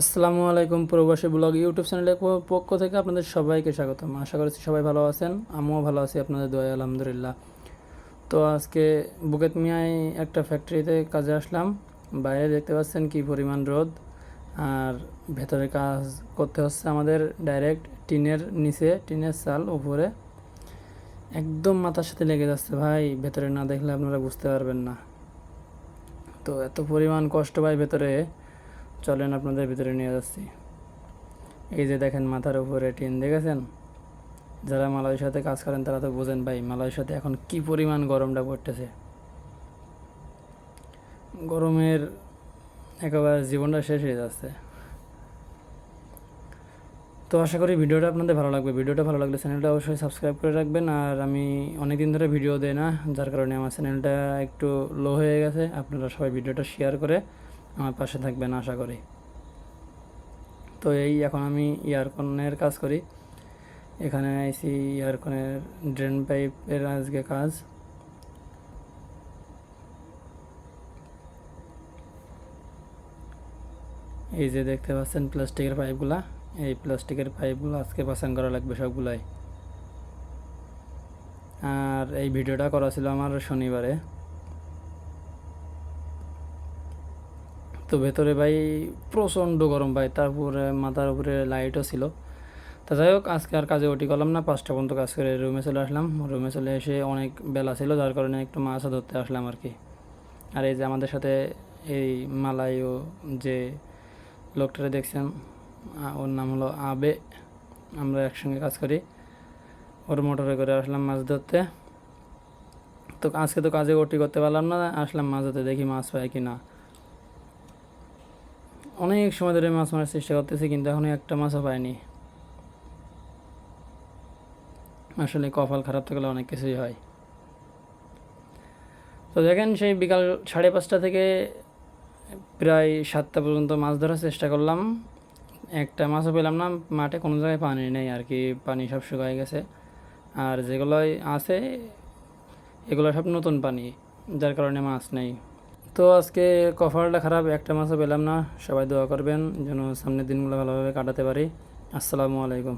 আসসালামু আলাইকুম প্রবাসী ব্লগ ইউটিউব চ্যানেলের পক্ষ থেকে আপনাদের সবাইকে স্বাগতম। আশা করছি সবাই ভালো আছেন, আমিও ভালো আছি, আপনাদের দোয়া আলহামদুলিল্লাহ। তো আজকে বুকেত মিয়ায় একটা ফ্যাক্টরিতে কাজে আসলাম। বাইরে দেখতে পাচ্ছেন কি পরিমাণ রোদ। আর ভেতরে কাজ করতে হচ্ছে আমাদের ডাইরেক্ট টিনের নিচে, টিনের চাল উপরে। একদম মাথার সাথে লেগে যাচ্ছে ভাই, ভেতরে না দেখলে আপনারা বুঝতে পারবেন না। তো এত পরিমাণ কষ্ট ভাই ভেতরে। চলেন আপনাদের ভিতরে নিয়ে যাচ্ছি। এই যে দেখেন মাথার উপরে টিন, দেখেছেন? যারা মালয়েশিয়াতে কাজ করেন তারা তো বোঝেন ভাই, মালয়েশিয়াতে এখন কি পরিমাণ গরমটা পড়তেছে। গরমের একেবারে জীবনটা শেষ হয়ে যাচ্ছে। তো আশা করি ভিডিওটা আপনাদের ভালো লাগবে। ভিডিওটা ভালো লাগলে চ্যানেলটা অবশ্যই সাবস্ক্রাইব করে রাখবেন। আর আমি অনেক দিন ধরে ভিডিও দেই না, যার কারণে আমার চ্যানেলটা একটু লো হয়ে গেছে। আপনারা সবাই ভিডিওটা শেয়ার করে আমার পাশে থাকবেন, আশা করি। তো এই এখন আমি ইয়ারকনের কাজ করি। এখানে আইসি ইয়ারকনের ড্রেন পাইপের আজকে কাজ। এই যে দেখতে পাচ্ছেন প্লাস্টিকের পাইপগুলা, এই প্লাস্টিকের পাইপগুলো আজকে পাসান করা লাগবে সবগুলাই। আর এই ভিডিওটা করা ছিল আমার শনিবারে। তো ভেতরে ভাই প্রচণ্ড গরম ভাই তারপরে মাথার উপরে লাইটও ছিল। তা যাই হোক, আজকে আর কাজে ওটি করলাম না, পাঁচটা পর্যন্ত কাজ করে রুমে চলে আসলাম। রুমে চলে এসে অনেক বেলা ছিল, যার কারণে একটু মাছও ধরতে আসলাম আর কি। আর এই যে আমাদের সাথে এই মালাইও যে লোকটারে দেখছেন ওর নাম হলো আবে। আমরা একসঙ্গে কাজ করি। ওর মোটরে করে আসলাম মাছ ধরতে। তো আজকে তো কাজে ওটি করতে পারলাম না, আসলাম মাছ ধরতে, দেখি মাছ পাই কি না অনেক সময় ধরে মাছ মারার চেষ্টা করতেছি, কিন্তু এখনও একটা মাছও পাইনি। আসলে কপাল খারাপ থাকলে অনেক কিছুই হয়। তো দেখেন, সেই বিকাল সাড়ে পাঁচটা থেকে প্রায় সাতটা পর্যন্ত মাছ ধরার চেষ্টা করলাম। একটা মাছও পেলাম না, মাঠে কোনো জায়গায় পানি নেই আর কি, পানি সব শুকায় গেছে। আর যেগুলোই আছে, এগুলো সব নতুন পানি, যার কারণে মাছ নেই। তো আজকে কফারটা খারাপ, একটা মাছও পেলাম না। সবাই দোয়া করবেন যেন সামনের দিনগুলো ভালোভাবে কাটাতে পারি। আসসালামু আলাইকুম।